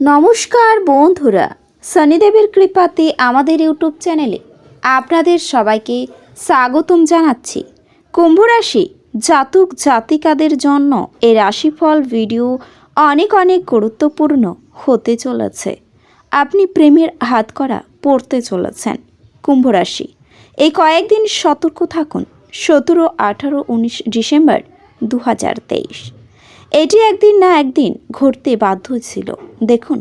নমস্কার বন্ধুরা, শনিদেবের কৃপাতে আমাদের ইউটিউব চ্যানেলে আপনাদের সবাইকে স্বাগতম জানাচ্ছি। কুম্ভ রাশি জাতক জাতিকাদের জন্য এই রাশিফল ভিডিও অনেক অনেক গুরুত্বপূর্ণ হতে চলেছে। আপনি প্রেমের হাত করা পড়তে চলেছেন কুম্ভ রাশি। এই কয়েকদিন সতর্ক থাকুন, সতেরো, আঠারো, উনিশ ডিসেম্বর দু হাজার তেইশ। এটি একদিন না একদিন ঘটতে বাধ্য ছিল। দেখুন,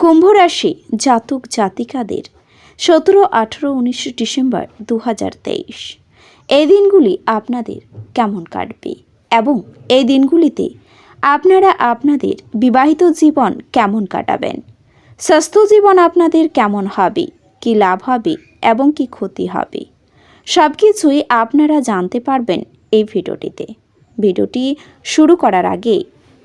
কুম্ভ রাশি জাতক জাতিকাদের, সতেরো, আঠেরো, উনিশ ডিসেম্বর দু হাজার তেইশ। এই দিনগুলি আপনাদের কেমন কাটবে এবং এই দিনগুলিতে আপনারা আপনাদের বিবাহিত জীবন কেমন কাটাবেন? স্বাস্থ্য জীবন আপনাদের কেমন হবে? কি লাভ হবে এবং কি ক্ষতি হবে? সব কিছুই আপনারা জানতে পারবেন এই ভিডিওটিতে। ভিডিওটি শুরু করার আগে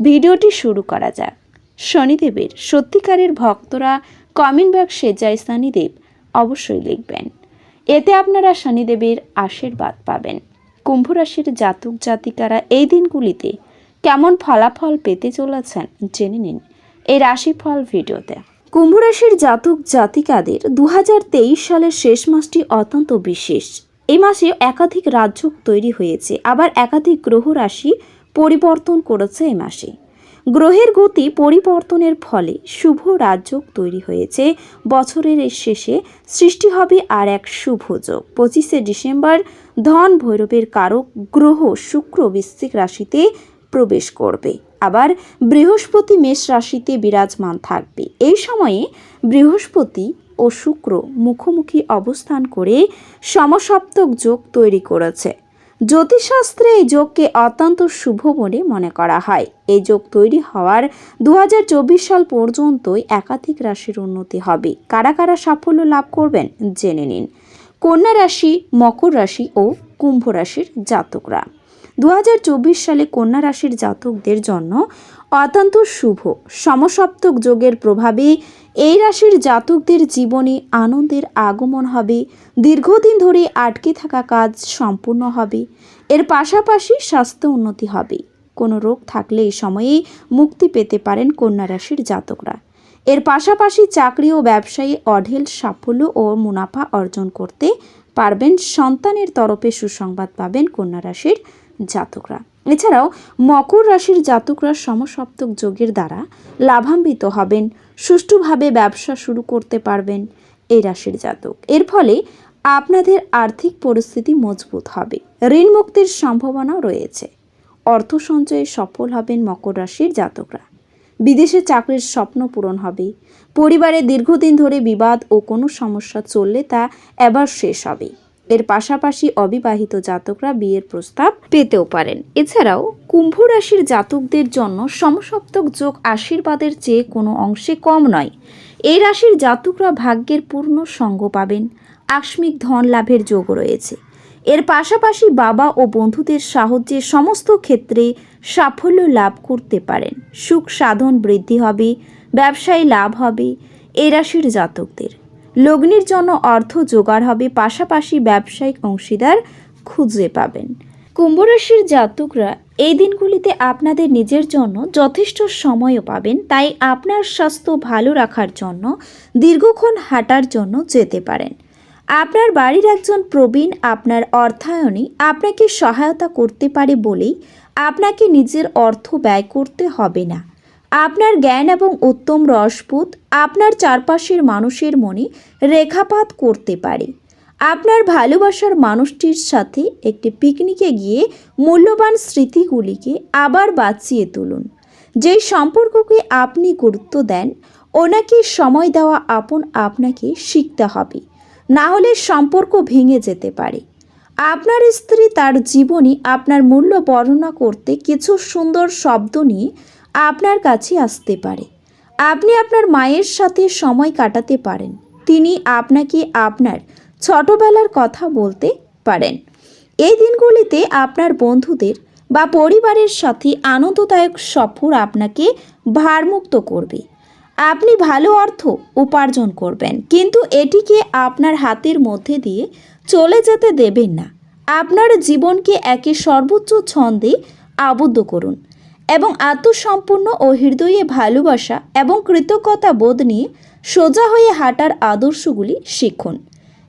ভিডিওটি শুরু করা যাক। শনিদেবের সত্যিকারের ভক্তরা কমেন্ট বক্সে জয় শনিদেব অবশ্যই লিখবেন। এতে আপনারা শনিদেবের আশীর্বাদ পাবেন। কুম্ভ রাশির জাতক জাতিকারা এই দিনগুলিতে কেমন ফলাফল পেতে চলেছেন জেনে নিন এই রাশিফল ভিডিওতে। কুম্ভ রাশির জাতক জাতিকাদের দু হাজার তেইশ সালের শেষ মাসটি অত্যন্ত বিশেষ। এই মাসে একাধিক রাজ্য তৈরি হয়েছে, আবার একাধিক গ্রহ রাশি পরিবর্তন করেছে এই মাসে। গ্রহের গতি পরিবর্তনের ফলে শুভ রাজযোগ তৈরি হয়েছে। বছরের শেষে সৃষ্টি হবে আর এক শুভ যোগ। পঁচিশে ডিসেম্বর ধন ভৈরবের কারক গ্রহ শুক্র বৃশ্চিক রাশিতে প্রবেশ করবে। আবার বৃহস্পতি মেষ রাশিতে বিরাজমান থাকবে। এই সময়ে বৃহস্পতি ও শুক্র মুখোমুখি অবস্থান করে সমসপ্তক যোগ তৈরি করেছে। জ্যোতিষশাস্ত্রে এই যোগকে অত্যন্ত শুভ বলে মনে করা হয়। এই যোগ তৈরি হওয়ার দু হাজার চব্বিশ সাল পর্যন্তই একাধিক রাশির উন্নতি হবে। কারা কারা সাফল্য লাভ করবেন জেনে নিন। কন্যা রাশি, মকর রাশি ও কুম্ভ রাশির জাতকরা। দু হাজার চব্বিশ সালে কন্যা রাশির জাতকদের জন্য অত্যন্ত শুভ। সমসপ্তক যোগের প্রভাবে এই রাশির জাতকদের জীবনে আনন্দের আগমন হবে। দীর্ঘদিন ধরে আটকে থাকা কাজ সম্পূর্ণ হবে। এর পাশাপাশি স্বাস্থ্য উন্নতি হবে। কোনো রোগ থাকলে এই সময়ে মুক্তি পেতে পারেন কন্যা রাশির জাতকরা। এর পাশাপাশি চাকরি ও ব্যবসায়ী অঢেল সাফল্য ও মুনাফা অর্জন করতে পারবেন। সন্তানের তরফে সুসংবাদ পাবেন কন্যা রাশির জাতকরা। এছাড়াও মকর রাশির জাতকরা সমসপ্তক যোগের দ্বারা লাভান্বিত হবেন, সুষ্ঠুভাবে ব্যবসা শুরু করতে পারবেন এই রাশির জাতক। এর ফলে আপনাদের আর্থিক পরিস্থিতি মজবুত হবে। ঋণ মুক্তির সম্ভাবনাও রয়েছে। অর্থ সঞ্চয়ে সফল হবেন মকর রাশির জাতকরা। বিদেশে চাকরির স্বপ্ন পূরণ হবে। পরিবারে দীর্ঘদিন ধরে বিবাদ ও কোনো সমস্যা চললে তা এবার শেষ হবে। এর পাশাপাশি অবিবাহিত জাতকরা বিয়ের প্রস্তাব পেতেও পারেন। এছাড়াও, কুম্ভ রাশির জাতকদের জন্য সমসপ্তক যোগ আশীর্বাদের চেয়ে কোনো অংশে কম নয়। এই রাশির জাতকরা ভাগ্যের পূর্ণ সঙ্গ পাবেন। আকস্মিক ধন লাভের যোগ রয়েছে। এর পাশাপাশি বাবা ও বন্ধুদের সাহায্যে সমস্ত ক্ষেত্রে সাফল্য লাভ করতে পারেন। সুখ সাধন বৃদ্ধি হবে, ব্যবসায়ী লাভ হবে এই রাশির জাতকদের। লগ্নির জন্য অর্থ জোগাড় হবে, পাশাপাশি ব্যবসায়িক অংশীদার খুঁজে পাবেন। কুম্ভ রাশির জাতকরা এই দিনগুলিতে আপনাদের নিজের জন্য যথেষ্ট সময়ও পাবেন, তাই আপনার স্বাস্থ্য ভালো রাখার জন্য, দীর্ঘক্ষণ হাঁটার জন্য যেতে পারেন। আপনার বাড়ির একজন প্রবীণ, আপনার অর্থায়নে আপনাকে সহায়তা করতে পারে বলেই আপনাকে নিজের অর্থ ব্যয় করতে হবে না। আপনার জ্ঞান এবং উত্তম রসবোধ আপনার চারপাশের মানুষের মনে রেখাপাত করতে পারে। আপনার ভালোবাসার মানুষটির সাথে একটি পিকনিকে গিয়ে মূল্যবান স্মৃতিগুলিকে আবার বাঁচিয়ে তুলুন। যেই সম্পর্ককে আপনি গুরুত্ব দেন, ওনাকে সময় দেওয়া আপন আপনাকে শিখতে হবে। না হলে সম্পর্ক ভেঙে যেতে পারে। আপনার স্ত্রী তার জীবনী আপনার মূল্য বর্ণনা করতে কিছু সুন্দর শব্দ নিয়ে আপনার কাছে আসতে পারে। আপনি আপনার মায়ের সাথে সময় কাটাতে পারেন। তিনি আপনাকে আপনার ছোটবেলার কথা বলতে পারেন। এই দিনগুলিতে আপনার বন্ধুদের বা পরিবারের সাথে আনন্দদায়ক সফর আপনাকে ভারমুক্ত করবে। আপনি ভালো অর্থ উপার্জন করবেন, কিন্তু এটিকে আপনার হাতের মধ্যে দিয়ে চলে যেতে দেবেন না। আপনার জীবনকে একে সর্বোচ্চ ছন্দে আবদ্ধ করুন। এবং আত্মসম্পূর্ণ ও হৃদয়ে ভালোবাসা এবং কৃতজ্ঞতা বোধ নিয়ে সোজা হয়ে হাঁটার আদর্শগুলি শিখুন।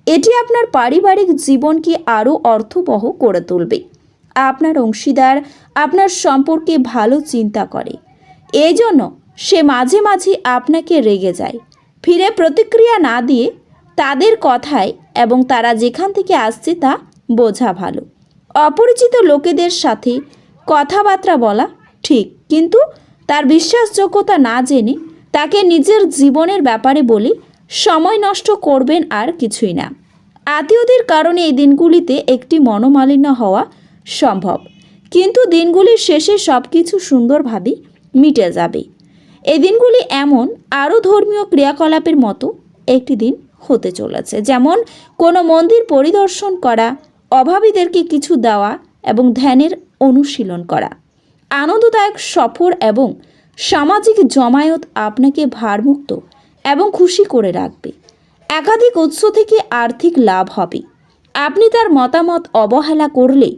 এটি আপনার পারিবারিক জীবনকে আরও অর্থবহ করে তুলবে। আপনার অংশীদার আপনার সম্পর্কে ভালো চিন্তা করে। এই জন্য সে মাঝে মাঝে আপনাকে রেগে যায়। ফিরে প্রতিক্রিয়া না দিয়ে তাদের কথায় এবং তারা যেখান থেকে আসছে তা বোঝা ভালো। অপরিচিত লোকেদের সাথে কথাবার্তা বলা ঠিক, কিন্তু তার বিশ্বাসযোগ্যতা না জেনে তাকে নিজের জীবনের ব্যাপারে বলি সময় নষ্ট করবেন আর কিছুই না। আত্মীয়দের কারণে এই দিনগুলিতে একটি মনোমালিন্য হওয়া সম্ভব, কিন্তু দিনগুলির শেষে সব কিছু সুন্দরভাবে মিটে যাবে। এই দিনগুলি এমন আরও ধর্মীয় ক্রিয়াকলাপের মতো একটি দিন হতে চলেছে, যেমন কোনো মন্দির পরিদর্শন করা, অভাবীদেরকে কিছু দেওয়া এবং ধ্যানের অনুশীলন করা। আনন্দদায়ক সফর এবং সামাজিক জমায়েত আপনাকে ভারমুক্ত এবং খুশি করে রাখবে। একাধিক উৎস থেকে আর্থিক লাভ হবে। আপনি তার মতামত অবহেলা করলে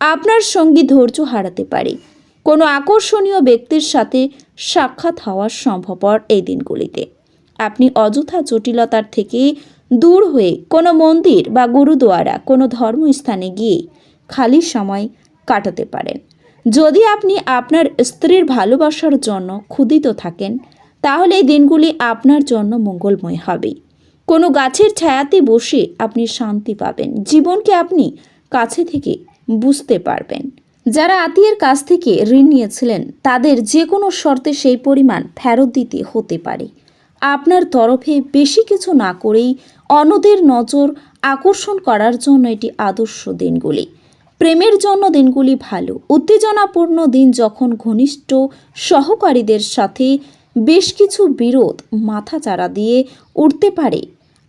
আপনার সঙ্গী ধৈর্য হারাতে পারে। কোনো আকর্ষণীয় ব্যক্তির সাথে সাক্ষাৎ হওয়ার সম্ভবপর এই দিনগুলিতে। আপনি অযথা জটিলতার থেকে দূর হয়ে কোনো মন্দির বা গুরুদুয়ারা, কোনো ধর্মস্থানে গিয়ে খালি সময় কাটাতে পারেন। যদি আপনি আপনার স্ত্রীর ভালোবাসার জন্য ক্ষুদিত থাকেন, তাহলে এই দিনগুলি আপনার জন্য মঙ্গলময় হবে। কোনো গাছের ছায়াতে বসে আপনি শান্তি পাবেন। জীবনকে আপনি কাছে থেকে বুঝতে পারবেন। যারা আত্মীয়ের কাছ থেকে ঋণ নিয়েছিলেন, তাদের যে কোনো শর্তে সেই পরিমাণ ফেরত দিতে হতে পারে। আপনার তরফে বেশি কিছু না করেই অন্যদের নজর আকর্ষণ করার জন্য এটি আদর্শ দিনগুলি। প্রেমের জন্য দিনগুলি ভালো, উত্তেজনাপূর্ণ দিন যখন ঘনিষ্ঠ সহকারীদের সাথে বেশ কিছু বিরোধ মাথাচাড়া দিয়ে উঠতে পারে।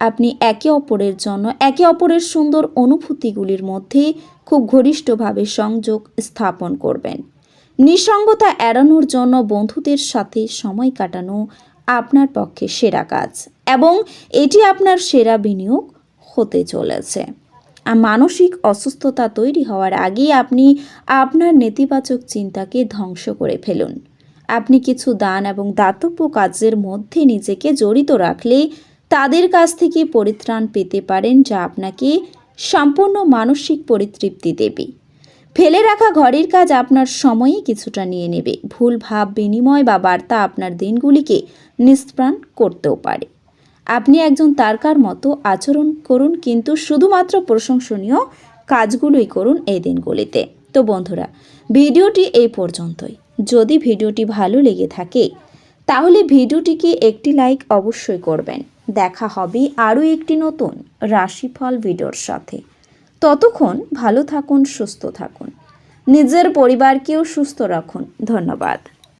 আপনি একে অপরের জন্য, একে অপরের সুন্দর অনুভূতিগুলির মধ্যে খুব ঘনিষ্ঠভাবে সংযোগ স্থাপন করবেন। নিঃসঙ্গতা এড়ানোর জন্য বন্ধুদের সাথে সময় কাটানো আপনার পক্ষে সেরা কাজ এবং এটি আপনার সেরা বিনিয়োগ হতে চলেছে। মানসিক অসুস্থতা তৈরি হওয়ার আগেই আপনি আপনার নেতিবাচক চিন্তাকে ধ্বংস করে ফেলুন। আপনি কিছু দান এবং দাতব্য কাজের মধ্যে নিজেকে জড়িত রাখলে তাদের কাছ থেকে পরিত্রাণ পেতে পারেন যা আপনাকে সম্পূর্ণ মানসিক পরিতৃপ্তি দেবে। ফেলে রাখা ঘরের কাজ আপনার সময়ে কিছুটা নিয়ে নেবে। ভুল ভাব, বিনিময় বা বার্তা আপনার দিনগুলিকে নিষ্প্রাণ করতেও পারে। আপনি একজন তারকার মতো আচরণ করুন, কিন্তু শুধুমাত্র প্রশংসনীয় কাজগুলোই করুন এই দিনগুলিতে। তো বন্ধুরা, ভিডিওটি এই পর্যন্তই। যদি ভিডিওটি ভালো লেগে থাকে, তাহলে ভিডিওটিকে একটি লাইক অবশ্যই করবেন। দেখা হবে আরও একটি নতুন রাশিফল ভিডিওর সাথে। ততক্ষণ ভালো থাকুন, সুস্থ থাকুন। নিজের পরিবারকেও সুস্থ রাখুন। ধন্যবাদ।